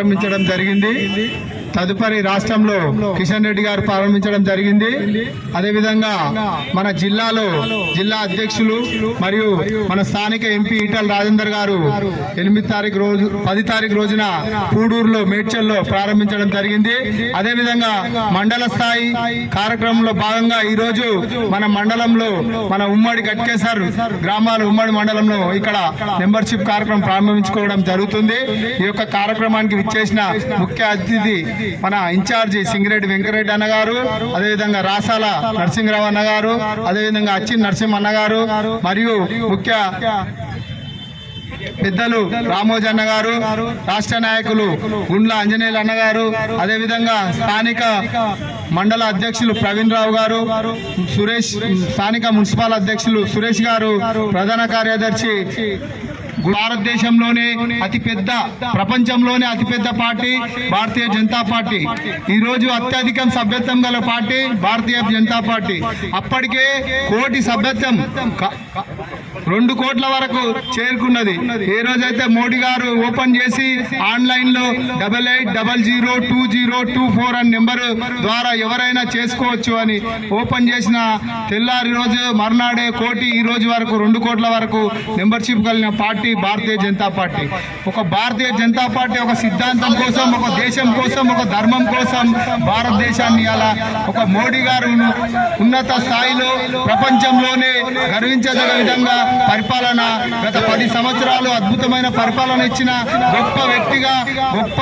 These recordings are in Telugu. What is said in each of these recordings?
ప్రారంభించడం జరిగింది. తదుపరి రాష్ట్రంలో కిషన్ రెడ్డి గారు ప్రారంభించడం జరిగింది. అదేవిధంగా మన జిల్లాలో జిల్లా అధ్యక్షులు మరియు మన స్థానిక ఎంపీ ఈటల రాజేందర్ గారు ఎనిమిది తారీఖు రోజు పది తారీఖు రోజున పూడూరులో మేడ్చల్లో ప్రారంభించడం జరిగింది. అదేవిధంగా మండల స్థాయి కార్యక్రమంలో భాగంగా ఈ రోజు మన మండలంలో మన ఉమ్మడి గట్కేసర్ గ్రామాల ఉమ్మడి మండలంలో ఇక్కడ మెంబర్షిప్ కార్యక్రమం ప్రారంభించుకోవడం జరుగుతుంది. ఈ యొక్క కార్యక్రమానికి విచ్చేసిన ముఖ్య అతిథి మన ఇన్ఛార్జి సింగిరెడ్డి వెంకరెడ్డి అన్న గారు అదేవిధంగా రాసాల నరసింహరావు అన్న గారు అదేవిధంగా అచ్చిన నరసింహన్న గారు మరియు ముఖ్య పెద్దలు రామోజ్ అన్న గారు రాష్ట్ర నాయకులు గుండ్ల అంజనేయులు అన్న గారు అదేవిధంగా స్థానిక మండల అధ్యక్షులు ప్రవీణ్ రావు గారు సురేష్ స్థానిక మున్సిపల్ అధ్యక్షులు సురేష్ గారు ప్రధాన కార్యదర్శి భారతదేశంలోనే అతిపెద్ద ప్రపంచంలోనే అతిపెద్ద పార్టీ భారతీయ జనతా పార్టీ. ఈ రోజు అత్యధికం సభ్యత్వం గల పార్టీ భారతీయ జనతా పార్టీ. అప్పటికే కోటి సభ్యత్వం రెండు కోట్ల వరకు చేరుకున్నది. ఏ రోజైతే మోడీ గారు ఓపెన్ చేసి ఆన్లైన్లో double eight double zero two zero two four అని నెంబర్ ద్వారా ఎవరైనా చేసుకోవచ్చు అని ఓపెన్ చేసిన తెల్లారి రోజు మర్నాడే కోటి ఈ రోజు వరకు రెండు కోట్ల వరకు మెంబర్షిప్ కలిగిన పార్టీ భారతీయ జనతా పార్టీ. ఒక భారతీయ జనతా పార్టీ ఒక సిద్ధాంతం కోసం ఒక దేశం కోసం ఒక ధర్మం కోసం భారతదేశాన్ని అలా ఒక మోడీ గారు ఉన్నత స్థాయిలో ప్రపంచంలోనే గర్వించదగిన విధంగా పరిపాలన గత పది సంవత్సరాలు అద్భుతమైన పరిపాలన ఇచ్చిన గొప్ప వ్యక్తిగా గొప్ప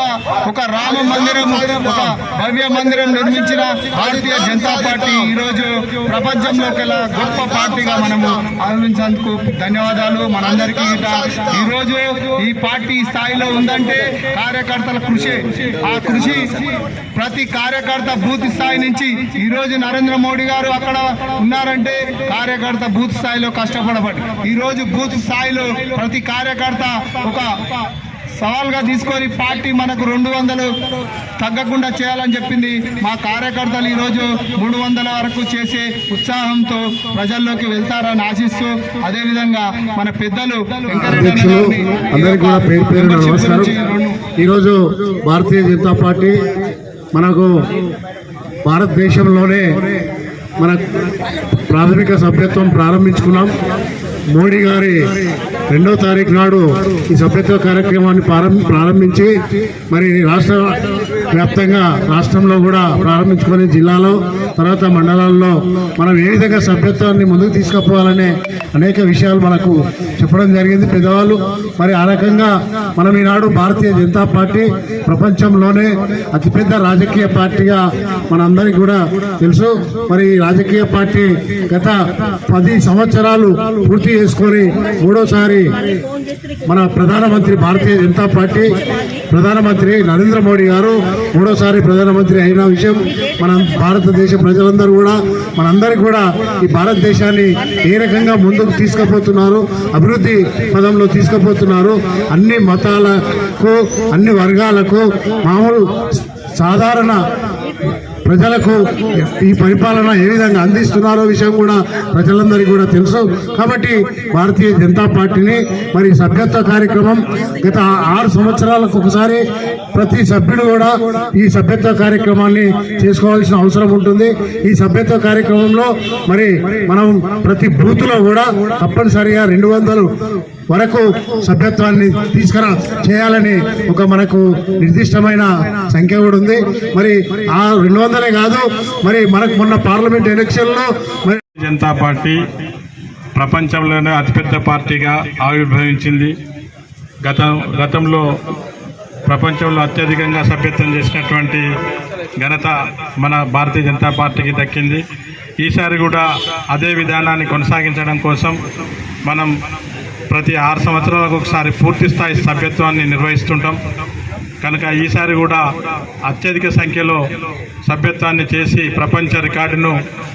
ఒక రామ మందిరం ఒక భవ్య మందిరం నిర్మించిన భారతీయ జనతా పార్టీ ఈరోజు రోజు గొప్ప పార్టీగా మనము ఆలోచించేందుకు ధన్యవాదాలు మనందరికీ ఈరోజు ఈ పార్టీ స్థాయిలో ఉందంటే కార్యకర్తల కృషి. ఆ కృషి ప్రతి కార్యకర్త బూత్ స్థాయి నుంచి ఈ రోజు నరేంద్ర మోడీ గారు అక్కడ ఉన్నారంటే కార్యకర్త బూత్ స్థాయిలో కష్టపడబడి ఈ రోజు బూత్ స్థాయిలో ప్రతి కార్యకర్త ఒక సవాల్గా తీసుకొని పార్టీ మనకు రెండు వందలు తగ్గకుండా చేయాలని చెప్పింది మా కార్యకర్తలు ఈరోజు మూడు వందల వరకు చేసే ఉత్సాహంతో ప్రజల్లోకి వెళ్తారని ఆశిస్తూ అదేవిధంగా మన పెద్దలు అందరికీ కూడా పేరు పేరు మెంబర్షిప్ నమస్కారం. గురించి రెండు- ఈరోజు భారతీయ జనతా పార్టీ మనకు భారతదేశంలోనే మన ప్రాథమిక సభ్యత్వం ప్రారంభించుకున్నాం. మోడీ గారి రెండో తారీఖు నాడు ఈ సభ్యత్వ కార్యక్రమాన్ని ప్రారంభించి మరి రాష్ట్ర వ్యాప్తంగా రాష్ట్రంలో కూడా ప్రారంభించుకొని జిల్లాలో తర్వాత మండలాల్లో మనం ఏ విధంగా సభ్యత్వాన్ని ముందుకు తీసుకుపోవాలనే అనేక విషయాలు మనకు చెప్పడం జరిగింది. పెద్దవాళ్ళు మరి ఆ రకంగా మనం ఈనాడు భారతీయ జనతా పార్టీ ప్రపంచంలోనే అతిపెద్ద రాజకీయ పార్టీగా మనందరికీ కూడా తెలుసు. మరి ఈ రాజకీయ పార్టీ గత పది సంవత్సరాలు పూర్తి చేసుకొని మూడోసారి మన ప్రధానమంత్రి భారతీయ జనతా పార్టీ ప్రధానమంత్రి నరేంద్ర మోడీ గారు మూడోసారి ప్రధానమంత్రి అయిన విషయం మన భారతదేశ ప్రజలందరూ కూడా మనందరికీ కూడా ఈ భారతదేశాన్ని ఏ రకంగా ముందుకు తీసుకుపోతున్నారు అభివృద్ధి పదంలో తీసుకుపోతున్నారు అన్ని మతాలకు అన్ని వర్గాలకు మామూలు సాధారణ ప్రజలకు ఈ పరిపాలన ఏ విధంగా అందిస్తున్నారో విషయం కూడా ప్రజలందరికీ కూడా తెలుసు. కాబట్టి భారతీయ జనతా పార్టీని మరి సభ్యత్వ కార్యక్రమం గత ఆరు సంవత్సరాలకు ఒకసారి ప్రతి సభ్యుడు కూడా ఈ సభ్యత్వ కార్యక్రమాన్ని చేసుకోవాల్సిన అవసరం ఉంటుంది. ఈ సభ్యత్వ కార్యక్రమంలో మరి మనం ప్రతి బూత్లో కూడా తప్పనిసరిగా రెండు వందలు వరకు సభ్యత్వాన్ని తీసుకురా చేయాలని ఒక మనకు నిర్దిష్టమైన సంఖ్య కూడా ఉంది. మరి ఆ రెండు వందలే కాదు మరి మనకు మొన్న పార్లమెంట్ ఎలక్షన్లో మరి జనతా పార్టీ ప్రపంచంలోనే అతిపెద్ద పార్టీగా ఆవిర్భవించింది. గత గతంలో ప్రపంచంలో అత్యధికంగా సభ్యత్వం చేసినటువంటి ఘనత మన భారతీయ జనతా పార్టీకి దక్కింది. ఈసారి కూడా అదే విధానాన్ని కొనసాగించడం కోసం మనం ప్రతి ఆరు సంవత్సరాలకు ఒకసారి పూర్తి స్థాయి సభ్యత్వాన్ని నిర్వహిస్తుంటాం. కనుక ఈసారి కూడా అత్యధిక సంఖ్యలో సభ్యత్వాన్ని చేసి ప్రపంచ రికార్డును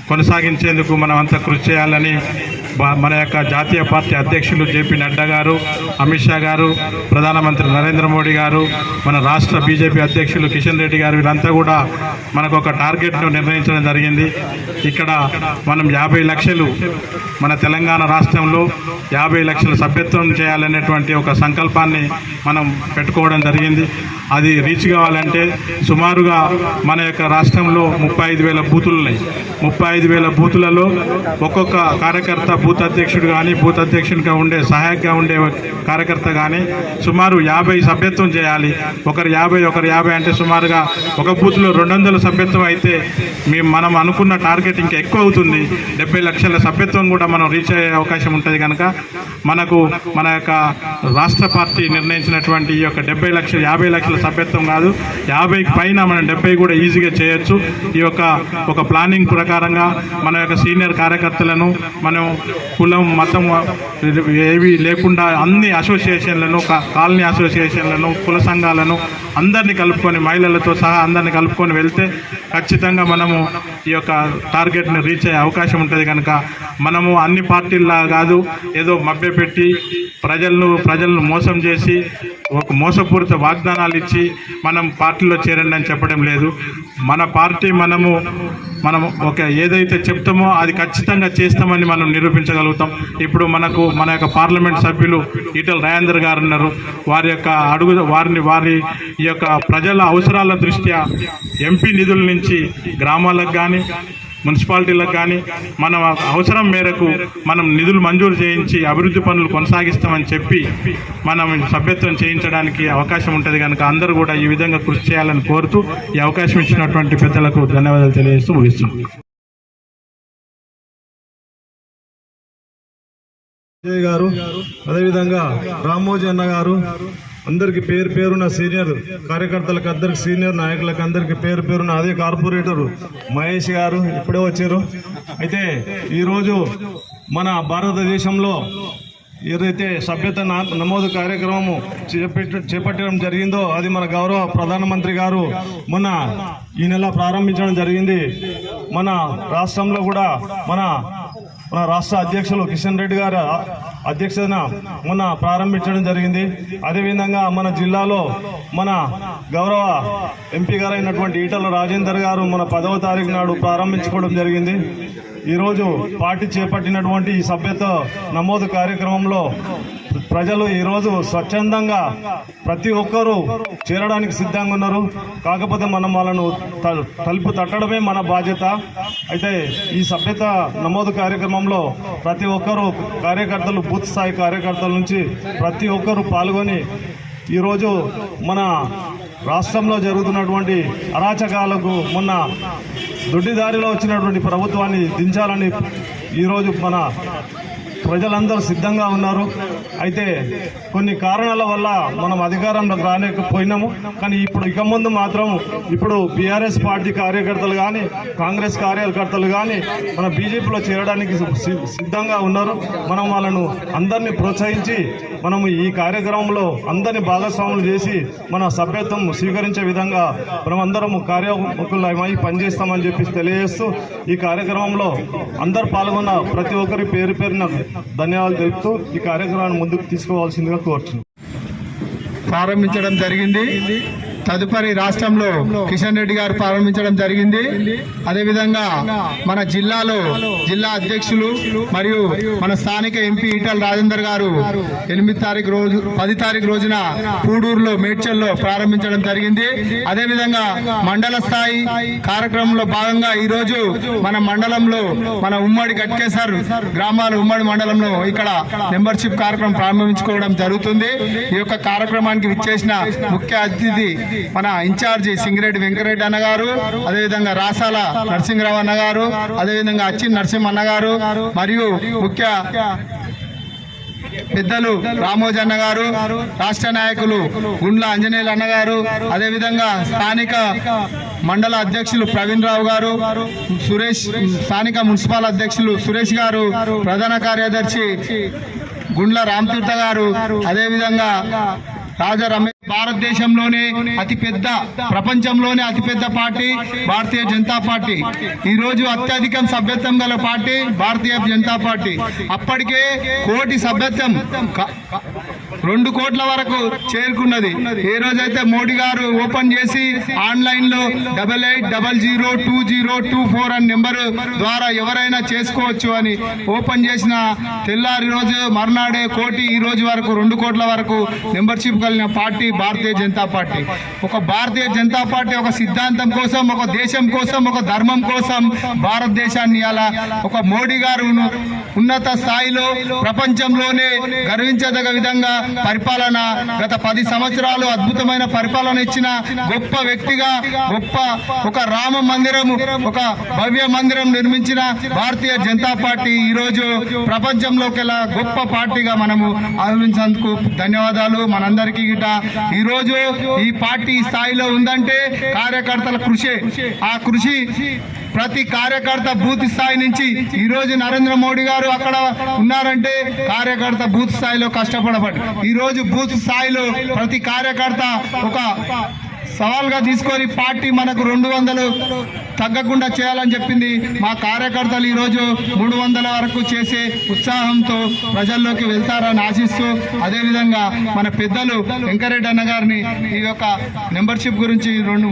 కొనసాగించేందుకు మనం అంతా కృషి చేయాలని బా- మన యొక్క జాతీయ పార్టీ అధ్యక్షులు జేపీ నడ్డా గారు అమిత్ షా గారు ప్రధానమంత్రి నరేంద్ర మోడీ గారు మన రాష్ట్ర బీజేపీ అధ్యక్షులు కిషన్ రెడ్డి గారు వీరంతా కూడా మనకు ఒక టార్గెట్ను నిర్ణయించడం జరిగింది. ఇక్కడ మనం యాభై లక్షలు మన తెలంగాణ రాష్ట్రంలో యాభై లక్షల సభ్యత్వం చేయాలనేటువంటి ఒక సంకల్పాన్ని మనం పెట్టుకోవడం జరిగింది. అది రీచ్ కావాలంటే సుమారుగా మన యొక్క రాష్ట్రంలో ముప్పై ఐదు వేల బూతులు ఉన్నాయి ముప్పై ఐదు వేల బూతులలో ఒక్కొక్క కార్యకర్త బూత్ అధ్యక్షుడు కానీ బూత్ అధ్యక్షుడిగా ఉండే సహాయకగా ఉండే కార్యకర్త కానీ సుమారు యాభై సభ్యత్వం చేయాలి. ఒకరు యాభై ఒకరు యాభై అంటే సుమారుగా ఒక బూత్లో రెండు వందల సభ్యత్వం అయితే మేము మనం అనుకున్న టార్గెట్ ఇంకా ఎక్కువ అవుతుంది. డెబ్బై లక్షల సభ్యత్వం కూడా మనం రీచ్ అయ్యే అవకాశం ఉంటుంది కనుక మనకు మన యొక్క రాష్ట్ర పార్టీ నిర్ణయించినటువంటి ఈ యొక్క డెబ్బై లక్షల యాభై లక్షల సభ్యత్వం కాదు యాభైకి పైన మనం డెబ్బై కూడా ఈజీగా చేయొచ్చు. ఈ యొక్క ఒక ప్లానింగ్ ప్రకారంగా మన యొక్క సీనియర్ కార్యకర్తలను మనం కులం మతం ఏవి లేకుండా అన్ని అసోసియేషన్లను కాలనీ అసోసియేషన్లను కుల సంఘాలను అందరినీ కలుపుకొని మహిళలతో సహా అందరినీ కలుపుకొని వెళ్తే ఖచ్చితంగా మనము ఈ యొక్క టార్గెట్ని రీచ్ అయ్యే అవకాశం ఉంటుంది కనుక మనము అన్ని పార్టీల్లా కాదు ఏదో మభ్యపెట్టి ప్రజలను ప్రజలను మోసం చేసి ఒక మోసపూరిత వాగ్దానాలు ఇచ్చి మనం పార్టీలో చేరండి అని చెప్పడం లేదు. మన పార్టీ మనము మనం ఒక ఏదైతే చెప్తామో అది ఖచ్చితంగా చేస్తామని మనం నిరూపించగలుగుతాం. ఇప్పుడు మనకు మన యొక్క పార్లమెంట్ సభ్యులు ఈటల రాజేందర్ గారు ఉన్నారు. వారి యొక్క అడుగు వారిని వారి ఈ యొక్క ప్రజల అవసరాల దృష్ట్యా ఎంపీ నిధుల నుంచి గ్రామాలకు కానీ మున్సిపాలిటీలకు కానీ మన అవసరం మేరకు మనం నిధులు మంజూరు చేయించి అభివృద్ధి పనులు కొనసాగిస్తామని చెప్పి మనం సభ్యత్వం చేయించడానికి అవకాశం ఉంటుంది కనుక అందరూ కూడా ఈ విధంగా కృషి చేయాలని కోరుతూ ఈ అవకాశం ఇచ్చినటువంటి పెద్దలకు ధన్యవాదాలు తెలియజేస్తూ ముగిస్తున్నాం. విజయ్ గారు అదేవిధంగా రామోజీ అన్న గారు అందరికి పేరు పేరున సీనియర్ కార్యకర్తలకు అందరికి సీనియర్ నాయకులకు అందరికి పేరు పేరున అదే కార్పొరేటర్ మహేష్ గారు ఇప్పుడే వచ్చారు. అయితే ఈరోజు మన భారతదేశంలో ఏదైతే సభ్యత నా- నమోదు కార్యక్రమము చేపట్టడం జరిగిందో అది మన గౌరవ ప్రధానమంత్రి గారు మొన్న ఈ నెల ప్రారంభించడం జరిగింది. మన రాష్ట్రంలో కూడా మన మన రాష్ట్ర అధ్యక్షులు కిషన్ రెడ్డి గారు అధ్యక్షతన మొన్న ప్రారంభించడం జరిగింది. అదేవిధంగా మన జిల్లాలో మన గౌరవ ఎంపీ గారైనటువంటి ఈటల రాజేందర్ గారు మన పదవ తారీఖు నాడు ప్రారంభించుకోవడం జరిగింది. ఈరోజు పార్టీ చేపట్టినటువంటి ఈ సభ్యత నమోదు కార్యక్రమంలో ప్రజలు ఈరోజు స్వచ్ఛందంగా ప్రతి ఒక్కరూ చేరడానికి సిద్ధంగా ఉన్నారు. కాకపోతే మనం వాళ్ళను త- తలుపు తట్టడమే మన బాధ్యత. అయితే ఈ సభ్యత నమోదు కార్యక్రమంలో ప్రతి ఒక్కరూ కార్యకర్తలు బూత్ స్థాయి కార్యకర్తల నుంచి ప్రతి ఒక్కరూ పాల్గొని ఈరోజు మన రాష్ట్రంలో జరుగుతున్నటువంటి అరాచకాలకు మొన్న దుడ్డిదారిలో వచ్చినటువంటి ప్రభుత్వాన్ని దించాలని ఈరోజు మన ప్రజలందరూ సిద్ధంగా ఉన్నారు. అయితే కొన్ని కారణాల వల్ల మనం అధికారంలోకి రాలేకపోయినాము. కానీ ఇప్పుడు ఇక ముందు మాత్రం ఇప్పుడు బీఆర్ఎస్ పార్టీ కార్యకర్తలు కానీ కాంగ్రెస్ కార్యకర్తలు కానీ మన బీజేపీలో చేరడానికి సిద్ధంగా ఉన్నారు. మనం వాళ్ళను అందరినీ ప్రోత్సహించి మనము ఈ కార్యక్రమంలో అందరినీ భాగస్వాములు చేసి మన సభ్యత్వం స్వీకరించే విధంగా మనమందరం కార్యముఖులమై పనిచేస్తామని చెప్పి తెలియజేస్తూ ఈ కార్యక్రమంలో అందరు పాల్గొన్న ప్రతి ఒక్కరి పేరు పేరున ధన్యవాదాలు తెలుపుతూ ఈ కార్యక్రమాన్ని ముందుకు తీసుకోవాల్సిందిగా కోరుతున్నాను ప్రారంభించడం జరిగింది. తదుపరి రాష్ట్రంలో కిషన్ రెడ్డి గారు ప్రారంభించడం జరిగింది. అదేవిధంగా మన జిల్లాలో జిల్లా అధ్యక్షులు మరియు మన స్థానిక ఎంపీ ఈటల రాజేందర్ గారు ఎనిమిది తారీఖు రోజు పది తారీఖు రోజున పూడూరులో మేడ్చల్లో ప్రారంభించడం జరిగింది. అదేవిధంగా మండల స్థాయి కార్యక్రమంలో భాగంగా ఈ రోజు మన మండలంలో మన ఉమ్మడి గట్కేసర్ గ్రామాల ఉమ్మడి మండలంలో ఇక్కడ మెంబర్షిప్ కార్యక్రమం ప్రారంభించుకోవడం జరుగుతుంది. ఈ యొక్క కార్యక్రమానికి విచ్చేసిన ముఖ్య అతిథి మన ఇన్ఛార్జి సింగిరెడ్డి వెంకరెడ్డి అన్న గారు అదేవిధంగా రాసాల నరసింహరావు అన్న గారు అదేవిధంగా అచ్చి నరసింహ అన్న గారు మరియు ముఖ్య పెద్దలు రామోజీ అన్న గారు రాష్ట్ర నాయకులు గుండ్ల ఆంజనేయులు అన్న గారు అదేవిధంగా స్థానిక మండల అధ్యక్షులు ప్రవీణ్ రావు గారు సురేష్ స్థానిక మున్సిపల్ అధ్యక్షులు సురేష్ గారు ప్రధాన కార్యదర్శి గుండ్ల రామతీర్థ గారు అదేవిధంగా రాజా రమేష్ భారతదేశంలోనే అతిపెద్ద ప్రపంచంలోనే అతిపెద్ద పార్టీ భారతీయ జనతా పార్టీ. ఈ రోజు అత్యధికం సభ్యత్వం గల పార్టీ భారతీయ జనతా పార్టీ. అప్పటికే కోటి సభ్యత్వం. రెండు కోట్ల వరకు చేరుకున్నది. ఏ రోజైతే మోడీ గారు ఓపెన్ చేసి ఆన్లైన్లో double eight double zero two zero two four అనే నెంబర్ ద్వారా ఎవరైనా చేసుకోవచ్చు అని ఓపెన్ చేసిన తెల్లారి రోజు మర్నాడే కోటి ఈ రోజు వరకు రెండు కోట్ల వరకు మెంబర్షిప్ కలిగిన పార్టీ భారతీయ జనతా పార్టీ. ఒక భారతీయ జనతా పార్టీ ఒక సిద్ధాంతం కోసం ఒక దేశం కోసం ఒక ధర్మం కోసం భారతదేశాన్ని అలా ఒక మోడీ గారు ఉన్నత స్థాయిలో ప్రపంచంలోనే గర్వించదగ విధంగా పరిపాలన గత పది సంవత్సరాలు అద్భుతమైన పరిపాలన ఇచ్చిన గొప్ప వ్యక్తిగా గొప్ప ఒక రామ మందిరం ఒక భవ్య మందిరం నిర్మించిన భారతీయ జనతా పార్టీ ఈరోజు ప్రపంచంలోకెలా ప్రపంచంలోకెల్లా గొప్ప పార్టీగా మనము ఆవించేందుకు ధన్యవాదాలు మనందరికీ గిట. ఈరోజు ఈ పార్టీ స్థాయిలో ఉందంటే కార్యకర్తల కృషి. ఆ కృషి ప్రతి కార్యకర్త బూత్ స్థాయి నుంచి ఈ రోజు నరేంద్ర మోడీ గారు అక్కడ ఉన్నారంటే కార్యకర్త బూత్ స్థాయిలో కష్టపడబడి ఈ రోజు బూత్ స్థాయిలో ప్రతి కార్యకర్త ఒక సవాల్గా తీసుకొని పార్టీ మనకు రెండు వందలు తగ్గకుండా చేయాలని చెప్పింది. మా కార్యకర్తలు ఈరోజు మూడు వందల వరకు చేసే ఉత్సాహంతో ప్రజల్లోకి వెళ్తారని ఆశిస్తూ అదేవిధంగా మన పెద్దలు వెంకరెడ్డి అన్న గారిని ఈ యొక్క మెంబర్షిప్ గురించి రెండు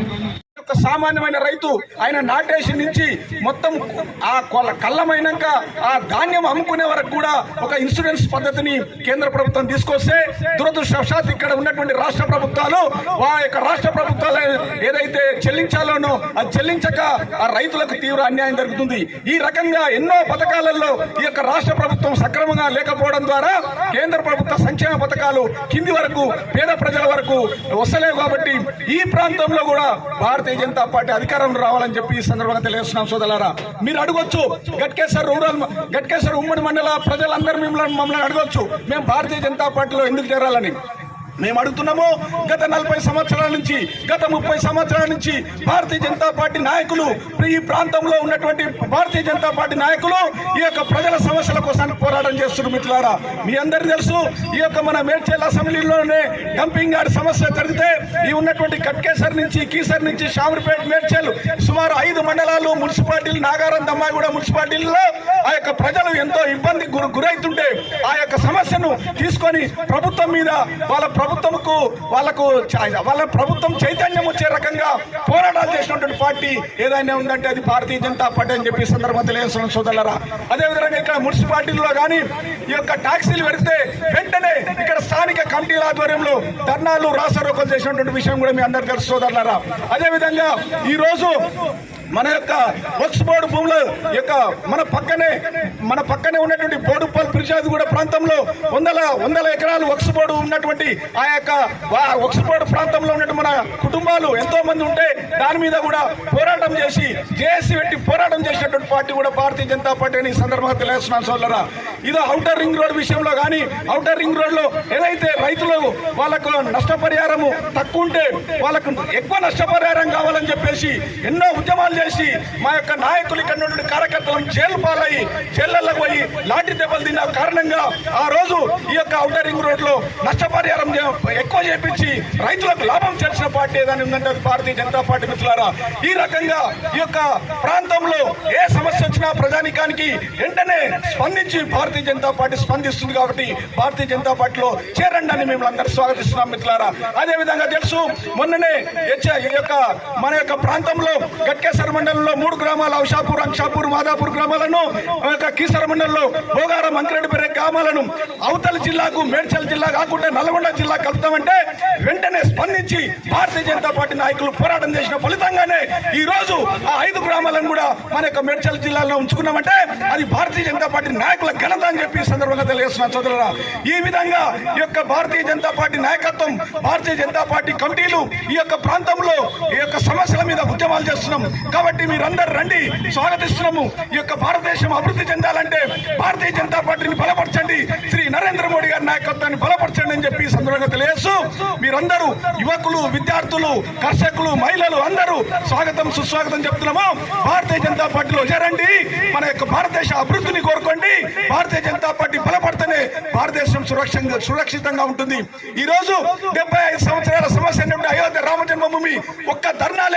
ఒక సామాన్యమైన రైతు ఆయన నాటేసి నుంచి మొత్తం ఆ కొల కళ్ళమైనాక ఆ ధాన్యం అమ్ముకునే వరకు కూడా ఒక ఇన్సూరెన్స్ పద్ధతిని కేంద్ర ప్రభుత్వం తీసుకొస్తే దురదృష్టవశాత్ ఇక్కడ ఉన్నటువంటి రాష్ట్ర ప్రభుత్వాలు వా యొక్క రాష్ట్ర ప్రభుత్వాలు ఏదైతే చెల్లించాలోనో అది చెల్లించక ఆ రైతులకు తీవ్ర అన్యాయం జరుగుతుంది. ఈ రకంగా ఎన్నో పథకాలలో ఈ యొక్క రాష్ట్ర ప్రభుత్వం సక్రమంగా లేకపోవడం ద్వారా కేంద్ర ప్రభుత్వ సంక్షేమ పథకాలు కింది వరకు పేద ప్రజల వరకు వస్తలేవు కాబట్టి ఈ ప్రాంతంలో కూడా భారతీయ జనతా పార్టీ అధికారంలో రావాలని చెప్పి ఈ సందర్భంగా తెలియజేస్తున్నాం సోదరులారా. మీరు అడగొచ్చు. గట్కేశ్వర్ రూరల్ గట్కేశ్వర్ ఉమ్మడి మండల ప్రజలందరూ మిమ్మల్ని మమ్మల్ని అడగొచ్చు. మేము భారతీయ జనతా పార్టీలో ఎందుకు చేరాలని? మేము అడుగుతున్నాము గత నలభై సంవత్సరాల నుంచి గత ముప్పై సంవత్సరాల నుంచి భారతీయ జనతా పార్టీ నాయకులు ఈ ప్రాంతంలో ఉన్నటువంటి భారతీయ జనతా పార్టీ నాయకులు ఈ యొక్క ప్రజల సమస్యల కోసం పోరాటం చేస్తున్నారు మిత్రులారా. మీ అందరికీ తెలుసు ఈ యొక్క మన మేడ్చేల అసెంబ్లీలోనే డంపింగ్ యార్డ్ సమస్య జరిగితే ఈ ఉన్నటువంటి కట్కేసర్ నుంచి కీసర్ నుంచి షామర్పేట మేడ్చేలు సుమారు ఐదు మండలాలు మున్సిపాలిటీలు నాగారం దమ్మాయిగూడ మున్సిపాలిటీల్లో ఆ యొక్క ప్రజలు ఎంతో ఇబ్బంది గురి గురైతుంటే ఆ యొక్క సమస్యను తీసుకొని ప్రభుత్వం మీద వాళ్ళ ప్రభుత్వంకు వాళ్ళకు చ- వాళ్ళ ప్రభుత్వం చైతన్యం వచ్చే రకంగా పోరాటాలు చేసినటువంటి పార్టీ ఏదైనా ఉందంటే అది భారతీయ జనతా పార్టీ అని చెప్పి సందర్భం సందర్భంగా తెలియజేస్తున్నాం సోదరులరా. అదేవిధంగా ఇక్కడ మున్సిపాలిటీలో కానీ ఈ యొక్క ట్యాక్సీలు పెడితే వెంటనే ఇక్కడ స్థానిక కమిటీల ఆధ్వర్యంలో ధర్నాలు రాస్తారోకలు చేసినటువంటి విషయం కూడా మీ అందరికీ తెలుసు సోదరులరా. అదేవిధంగా ఈరోజు మన యొక్క వక్స్ బోర్డు భూముల యొక్క మన పక్కనే మన పక్కనే ఉన్నటువంటి బోడుపల్ కూడా ప్రాంతంలో వందల వందల ఎకరాలు వక్స్ బోర్డు ఉన్నటువంటి ఆ యొక్క వా- వక్స్ బోర్డు ప్రాంతంలో ఉన్నటువంటి మన కుటుంబాలు ఎంతో మంది ఉంటే దాని మీద కూడా పోరాటం చేసి జేఏసీ పెట్టి పోరాటం చేసినటువంటి పార్టీ కూడా భారతీయ జనతా పార్టీ అని సందర్భంగా తెలియజేస్తున్నాను సోదరా ఇది అవుటర్ రింగ్ రోడ్ విషయంలో కానీ అవుటర్ రింగ్ రోడ్లో ఏదైతే రైతులు వాళ్ళకు నష్టపరిహారము తక్కువ ఉంటే వాళ్ళకు ఎక్కువ నష్టపరిహారం కావాలని చెప్పేసి ఎన్నో ఉద్యమాలు చేసి మా యొక్క నాయకులు ఇక్కడ నుండి కార్యకర్తలను జైలు పాలయ్యి జైళ్ళలో పోయి లాఠీ దెబ్బలు తిన్న కారణంగా ఆ రోజు ఈ యొక్క అవుటర్ రింగ్ రోడ్లో నష్టపరిహారం ఎక్కువ చేపించి రైతులకు లాభం చేసిన పార్టీ ఏదైనా ఉందంటే అది భారతీయ జనతా పార్టీ మిత్రులారా. ఈ రకంగా ఈ యొక్క ప్రాంతంలో ఏ సమస్య వచ్చినా ప్రజానికానికి వెంటనే స్పందించి భారతీయ జనతా పార్టీ స్పందిస్తుంది కాబట్టి భారతీయ జనతా పార్టీలో చేరండి అని మేము అందరూ స్వాగతిస్తున్నాం మిత్రులారా. అదే విధంగా తెలుసు మొన్ననే ఈ యొక్క మన యొక్క ప్రాంతంలో గట్కేశ్వర మండలంలో మూడు గ్రామాలు ఔషాపూర్ అంక్షాపూర్ మాదాపూర్ గ్రామాలను కీసర మండలంలో భోగారం అంకిరెడ్డిపేట గ్రామాలను అవతల జిల్లాకు మేడ్చల్ జిల్లా కాకుండా నల్గొండ జిల్లా కలుపుతామంటే స్పందించి భారతీయ జనతా పార్టీ నాయకులు పోరాటం చేసిన ఫలితంగానే ఈ రోజు ఆ ఐదు గ్రామాలను కూడా మన యొక్క మేడ్చల్ జిల్లాలో ఉంచుకున్నామంటే అది భారతీయ జనతా పార్టీ నాయకుల ఘనత అని చెప్పి సందర్భంగా తెలియజేస్తున్నాను సోదరురా ఈ విధంగా ఈ యొక్క భారతీయ జనతా పార్టీ నాయకత్వం భారతీయ జనతా పార్టీ కమిటీలు ఈ యొక్క ప్రాంతంలో ఈ యొక్క సమస్యల మీద ఉద్యమాలు చేస్తున్నాం. కాబట్టి మీరందరూ రండి స్వాగతిస్తున్నాము. ఈ యొక్క భారతదేశం అభివృద్ధి చెందాలంటే భారతీయ జనతా పార్టీని బలపరచండి. శ్రీ నరేంద్ర మోడీ గారి నాయకత్వాన్ని బలపరచండి అని చెప్పి సందర్భంగా తెలియజేస్తూ మీరందరూ యువకులు విద్యార్థులు కర్షకులు మహిళలు అందరూ స్వాగతం సుస్వాగతం చెప్తున్నాము. భారతీయ జనతా పార్టీలో చేరండి. మన యొక్క భారతదేశ అభివృద్ధిని కోరుకోండి. భారతీయ జనతా పార్టీ బలపడితేనే భారతదేశం సురక్షంగా సురక్షితంగా ఉంటుంది. ఈ రోజు డెబ్బై ఐదు సంవత్సరాల సమస్య నుండి అయోధ్య రామ జన్మభూమి ఒక్క ధర్నా